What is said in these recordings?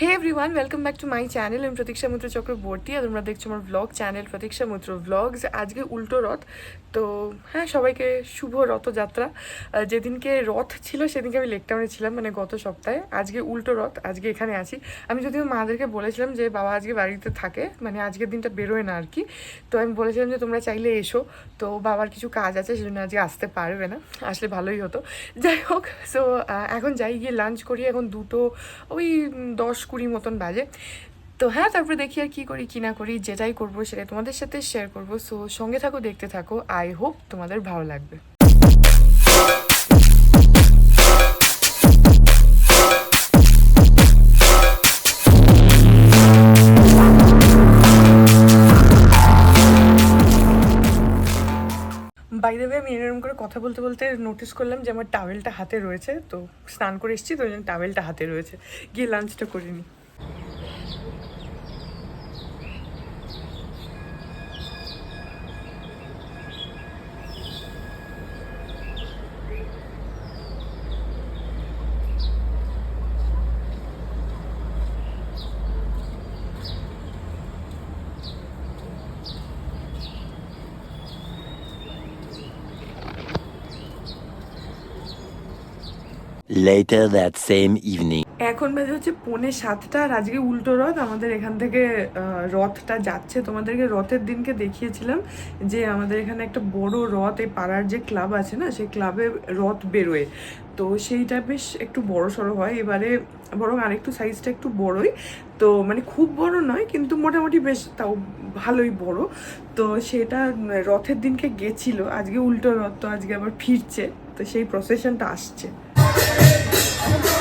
Hey everyone welcome back to my channel আমি প্রতীক্ষা মুদ্র চক্রবর্তী আর তোমরা দেখছ আমার ব্লগ চ্যানেল প্রতীক্ষা মুদ্র ব্লগস আজকে উল্টো রথ, তো হ্যাঁ সবাইকে শুভ রথযাত্রা যেদিনকে রথ ছিল, সেদিনকে আমি লেকটাউনে ছিলাম মানে গত সপ্তাহে। আজকে উল্টো রথ, আজকে এখানে আছি। আমি যদিও মাদেরকে বলেছিলাম যে, বাবা আজকে বাড়িতে থাকে। মানে আজকের দিনটা বেরোয় না আর কি। তো আমি বলেছিলাম যে, তোমরা চাইলে এসো। তো বাবার কিছু কাজ আছে, সেজন্য আজকে আসতে পারবে না। আসলে ভালোই হতো। যাই হোক সো এখন যাই, গিয়ে লাঞ্চ করি। এখন দুটো, ওই দশ কুড়ি মতন বাজে। তো হ্যাঁ তারপরে দেখি আর কী করি, কি না করি, যেটাই করব সেটাই তোমাদের সাথে শেয়ার করব। সো সঙ্গে থাকো, দেখতে থাকো। আই হোপ তোমাদের ভালো লাগবে। কথা বলতে বলতে নোটিস করলাম যে আমার টাওয়েলটা হাতে রয়েছে, তো স্নান করে এসেছি, তো ওই জন্য টাওয়েলটা হাতে রয়েছে। গিয়ে লাঞ্চটা করিনি Later that same evening. এখন বাজে হচ্ছে পৌনে সাতটা আর আজকে উল্টো রথ। আমাদের এখান থেকে রথটা যাচ্ছে। তোমাদেরকে রথের দিনকে দেখিয়েছিলাম যে আমাদের এখানে একটা বড় রথ, এই পাড়ার যে ক্লাব আছে না, সেই ক্লাবে রথ বেরোয়। তো সেইটা বেশ একটু বড় সড়ো হয়। এবারে বরং আরেকটু সাইজটা একটু বড়ই। তো মানে খুব বড় নয়, কিন্তু মোটামুটি বেশ তাও ভালোই বড়। তো সেটা রথের দিনকে গেছিল। আজকে উল্টো রথ, তো আজকে আবার ফিরছে। তো সেই প্রসেশনটা আসছে। Thank you.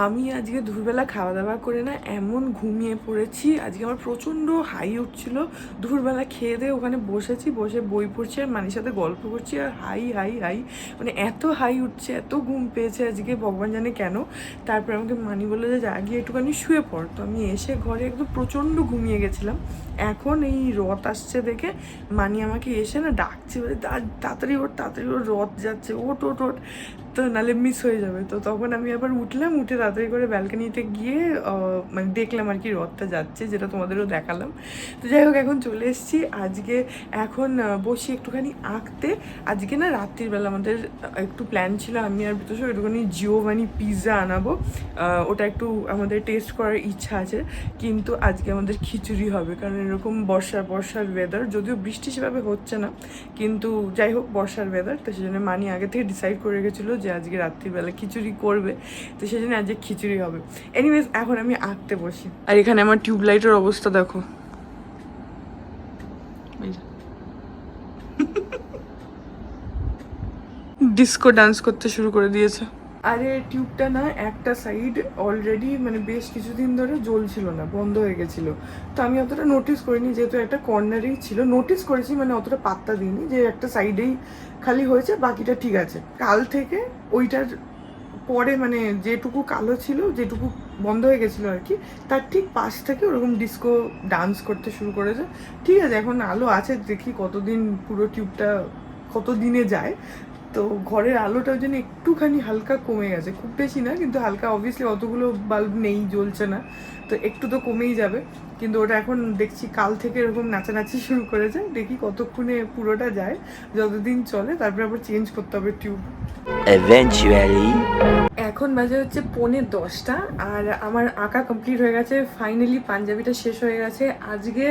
আমি আজকে দুপুরবেলা খাওয়া দাওয়া করে না, এমন ঘুমিয়ে পড়েছি। আজকে আমার প্রচণ্ড হাই উঠছিল। দুপুরবেলা খেয়ে দিয়ে ওখানে বসেছি, বসে বই পড়ছি আর মানির সাথে গল্প করছি আর হাই হাই হাই। মানে এত হাই উঠছে, এত ঘুম পেয়েছে আজকে, ভগবান জানে কেন? তারপর আমাকে মানি বলল যে, যা গিয়ে একটুখানি শুয়ে পড়। তো আমি এসে ঘরে একদম প্রচণ্ড ঘুমিয়ে গেছিলাম। এখন এই রথ আসছে দেখে মানি আমাকে এসে না ডাকছে, বলে "তা- তাড়াতাড়ি ওর তাড়াতাড়ি ওর রথ যাচ্ছে ওট ওট ওট তো নালে মিস হয়ে যাবে। তো তখন আমি আবার উঠলাম, উঠে তাড়াতাড়ি করে ব্যালকানিতে গিয়ে মানে দেখলাম আর কি রথটা যাচ্ছে, যেটা তোমাদেরও দেখালাম। তো যাই হোক, এখন চলে এসেছি। আজকে এখন বসি একটুখানি আঁকতে। আজকে না রাত্রিবেলা আমাদের একটু প্ল্যান ছিল আমি আর বিতোষ একটুখানি জিওভানি পিৎজা আনাবো। ওটা একটু আমাদের টেস্ট করার ইচ্ছা আছে, কিন্তু আজকে আমাদের খিচুড়ি হবে, কারণ এরকম বর্ষা বর্ষার ওয়েদার যদিও বৃষ্টি সেভাবে হচ্ছে না, কিন্তু যাই হোক, বর্ষার ওয়েদার তো সেজন্য মানি আগে থেকে ডিসাইড করে রেখেছিলো যে আজকে রাত্রিবেলা খিচুড়ি করবে, তো সেজন্য আজকে খিচুড়ি হবে। এনিওয়েজ এখন আমি আঁকতে বসি। আর এখানে আমার টিউবলাইটের অবস্থা দেখো। ডিস্কো ডান্স করতে শুরু করে দিয়েছে। আরে টিউবটা না একটা সাইড অলরেডি মানে বেশ কিছুদিন ধরে জ্বলছিল না, বন্ধ হয়ে গেছিল। তো আমি অতটা নোটিস করিনি, যেহেতু একটা কর্নারেই ছিল। নোটিস করেছি মানে অতটা পাত্তা দিইনি যে একটা সাইডেই খালি হয়েছে, বাকিটা ঠিক আছে। কাল থেকে ওইটার পরে মানে যেটুকু কালো ছিল, যেটুকু বন্ধ হয়ে গেছিল আর কি, তার ঠিক পাশ থেকে ওরকম ডিস্কো ডান্স করতে শুরু করেছে। ঠিক আছে, এখন আলো আছে, দেখি কতদিন পুরো টিউবটা কত দিনে যায়। তো ঘরের আলোটাও যেন একটুখানি হালকা কমে গেছে। খুব বেশি না, কিন্তু হালকা অবভিয়াসলি অতগুলো বাল্ব নেই, জ্বলছে না, তো একটু তো কমেই যাবে। কিন্তু ওটা এখন দেখছি কাল থেকে এরকম নাচানাচি শুরু করেছে। দেখি কতক্ষণে পুরোটা যায় যতদিন চলে তারপরে আবার চেঞ্জ করতে হবে টিউব Eventually. এখন বাজে হচ্ছে পৌনে দশটা আর আমার আঁকা কমপ্লিট হয়ে গেছে ফাইনালি পাঞ্জাবিটা শেষ হয়ে গেছে। আজকে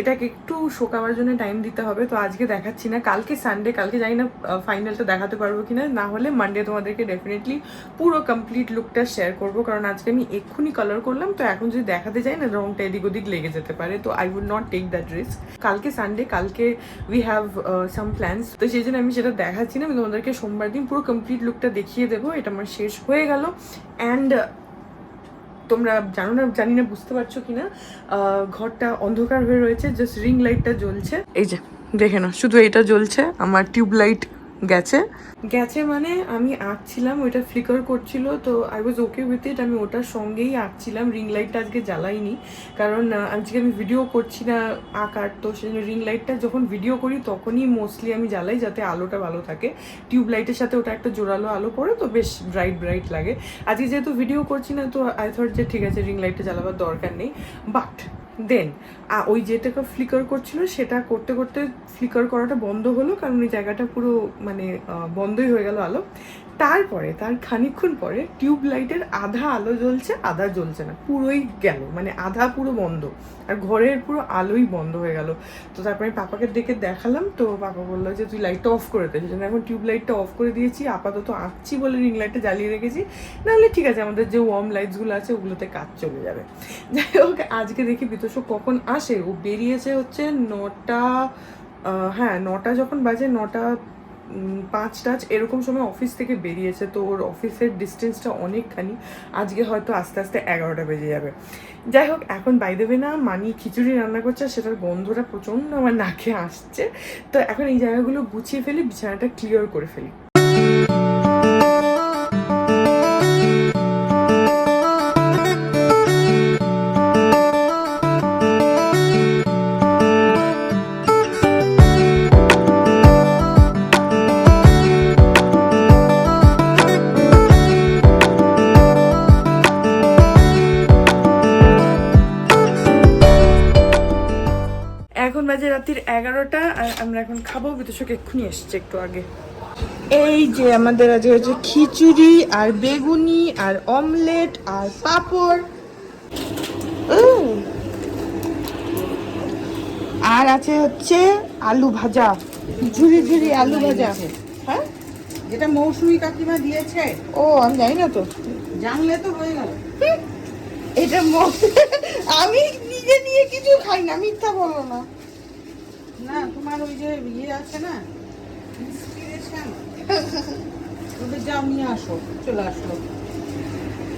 এটাকে একটু শোকাবার জন্য টাইম দিতে হবে তো আজকে দেখাচ্ছি না। কালকে সানডে কালকে জানি না ফাইনালটা দেখাতে পারব কিনা। না হলে মানডে তোমাদেরকে ডেফিনেটলি পুরো কমপ্লিট লুকটা শেয়ার করব কারণ আজকে আমি এক্ষুনি কালার করলাম তো এখন যদি দেখাতে যাই না রংটা এদিক ওদিক লেগে যেতে পারে তো I would not take that risk কালকে সানডে কালকে উই হ্যাভ সাম প্ল্যান্স তো সেই জন্য আমি সেটা দেখাচ্ছি না আমি তোমাদেরকে সোমবার দিন পুরো কমপ্লিট লুকটা দেখিয়ে দেবো এটা আমার শেষ হয়ে গেল। অ্যান্ড তোমরা জানো না জানি না বুঝতে পারছ কিনা আহ, ঘরটা অন্ধকার হয়ে রয়েছে জাস্ট রিং লাইটটা জ্বলছে। এই যে দেখে না শুধু এটা জ্বলছে আমার টিউব লাইট গেছে? গেছে মানে আমি আঁকছিলাম, ওইটা ফ্লিকার করছিল, তো I was okay with it আমি ওটার সঙ্গেই আঁকছিলাম রিং লাইটটা আজকে জ্বালাইনি। কারণ আজকে আমি ভিডিও করছি না আঁকার, তো সেই রিং লাইটটা যখন ভিডিও করি তখনই মোস্টলি আমি জ্বালাই যাতে আলোটা ভালো থাকে। টিউব লাইটের সাথে ওটা একটা জোরালো আলো পড়ে, তো বেশ ব্রাইট ব্রাইট লাগে। আজকে যেহেতু ভিডিও করছি না, তো আই থট যে ঠিক আছে রিং লাইটটা জ্বালাবার দরকার নেই। বাট দেন আর ওই যেটাকে ফ্লিকার করছিল, সেটা করতে করতে ফ্লিকার করাটা বন্ধ হলো, কারণ ওই জায়গাটা পুরো মানে বন্ধই হয়ে গেল আলো। তারপরে, তার খানিকক্ষণ পরে টিউব লাইটের আধা আলো জ্বলছে, আধা জ্বলছে না, পুরোই গেল মানে আধা পুরো বন্ধ। আর ঘরের পুরো আলোই বন্ধ হয়ে গেল। তো তারপরে আমি পাপাকে ডেকে দেখালাম, তো পাপা বলল যে, তুই লাইটটা অফ করে দে। সেজন্য এখন টিউব লাইটটা অফ করে দিয়েছি, আপাতত আঁকছি বলে রিং লাইটটা জ্বালিয়ে রেখেছি। নাহলে ঠিক আছে, আমাদের যে ওয়ার্ম লাইটসগুলো আছে, ওগুলোতে কাজ চলে যাবে। যাই হোক, আজকে দেখি বিতোষ কখন আসে। ও বেরিয়েছে হচ্ছে নটা হ্যাঁ নটা যখন বাজে, নটা পাঁচ টাচ এরকম সময় অফিস থেকে বেরিয়েছে, তো ওর অফিসের ডিস্টেন্সটা অনেকখানি। আজকে হয়তো আস্তে আস্তে এগারোটা বেজে যাবে। যাই হোক, এখন বাই দেবে না, মানি খিচুড়ি রান্না করছে সেটার গন্ধটা প্রচণ্ড আমার নাকে আসছে। তো এখন এই জায়গাগুলো গুছিয়ে ফেলি, বিছানাটা ক্লিয়ার করে ফেলি। বাজে রাত্রির এগারোটা আর আমরা এখন খাব বিতোষক এক্ষুনি এসছে একটু আগে। এই যে আমাদের আজ হচ্ছে খিচুড়ি আর বেগুনি আর অমলেট আর পাঁপড়। আর আছে হচ্ছে আলু ভাজা ঝুরি ঝুরি আলু ভাজা। হ্যাঁ? যেটা মৌসুমী কাকিমা দিয়েছে। ও আমি জানি না তো। জানলে তো হয়ে গেল। এটা আমি নিজে নিয়ে কিছু খাই না মিথ্যা বলো না। না তোমার ওই যে ইয়ে আছে না ইন্সপিরেশন ওদের যাও নিয়ে আসো চলে আসলো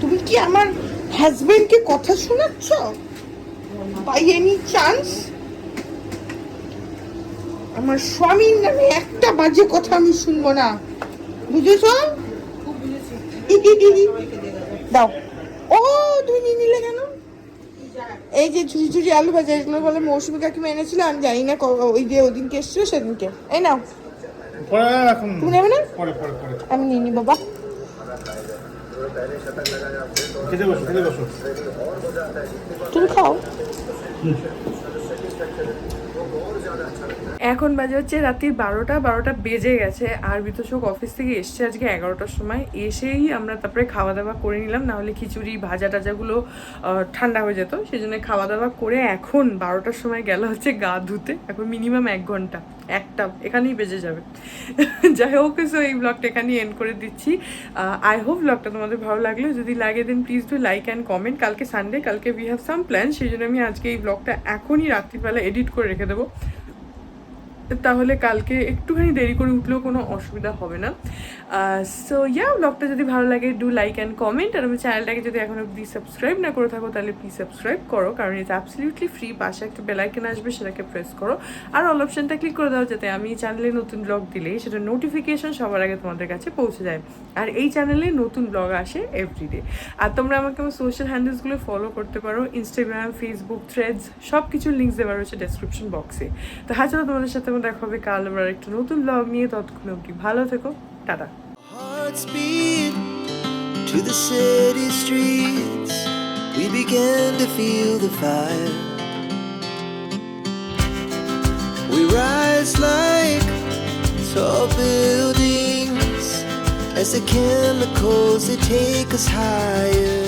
তুমি কি আমার হাজবেন্ডকে কথা শোনাচ্ছ? বাই এনি চান্স আমার স্বামীর নামে একটা বাজে কথা আমি শুনব না। বুঝেছ? দাও। ও তুমি নিলে কেন? এই যে ঝুড়ি ঝুড়ি আলু ভাজা এগুলো বলে মৌসুমি কাকিমা এনেছিল আমি জানি না ওই যে ওদিনকে এসেছিল সেদিনকে। এই নাও। তুমি নেবে না? আমি নিয়ে নি বাবা তুমি খাও। এখন বাজে হচ্ছে রাত্রি বারোটা বারোটা বেজে গেছে, আর বিতোষক অফিস থেকে এসছে আজকে এগারোটার সময়। এসেই আমরা তারপরে খাওয়া দাওয়া করে নিলাম নাহলে খিচুড়ি ভাজা টাজাগুলো ঠান্ডা হয়ে যেত। সেই জন্য খাওয়া দাওয়া করে এখন বারোটার সময় গেল হচ্ছে গা ধুতে। এখন মিনিমাম এক ঘণ্টা, একটা, এখানেই বেজে যাবে। যাই হোক সো এই ব্লগটা এখানেই এন্ড করে দিচ্ছি। আই হোপ ব্লগটা তোমাদের ভালো লাগল। যদি লাগে then please do like and comment কালকে সানডে কালকে উই হ্যাভ সাম প্ল্যান সেই জন্য আমি আজকে এই ব্লগটা এখনই রাত্রিবেলা এডিট করে রেখে দেবো। তাহলে কালকে একটুখানি দেরি করে উঠলেও কোনো অসুবিধা হবে না। সো ইয়া ব্লগটা যদি ভালো লাগে ডু লাইক অ্যান্ড কমেন্ট আর আমার চ্যানেলটাকে যদি এখন অব্দি সাবস্ক্রাইব না করে থাকো, তাহলে প্লিজ সাবস্ক্রাইব করো, কারণ এটা অ্যাবসলিউটলি ফ্রি পাশে একটা বেলাইকেন আসবে, সেটাকে প্রেস করো। আর অল অপশনটা ক্লিক করে দাও, যাতে আমি চ্যানেলে নতুন ব্লগ দিলেই সেটা নোটিফিকেশন সবার আগে তোমাদের কাছে পৌঁছে যায়। আর এই চ্যানেলে নতুন ব্লগ আসে এভরিডে আর তোমরা আমাকে আমার সোশ্যাল হ্যান্ডেলসগুলো ফলো করতে পারো ইনস্টাগ্রাম ফেসবুক থ্রেডস সব কিছুর লিঙ্কস দেওয়া রয়েছে ডেসক্রিপশন বক্সে তো হ্যাঁ চলো তোমাদের সাথে আমার দেখা হবে কাল আবার একটু নতুন ব্লগ নিয়ে ততক্ষণ অবধি ভালো থেকো tata Hearts beat to the city streets. We began to feel the fire. We rise like tall buildings as the chemicals they take us higher.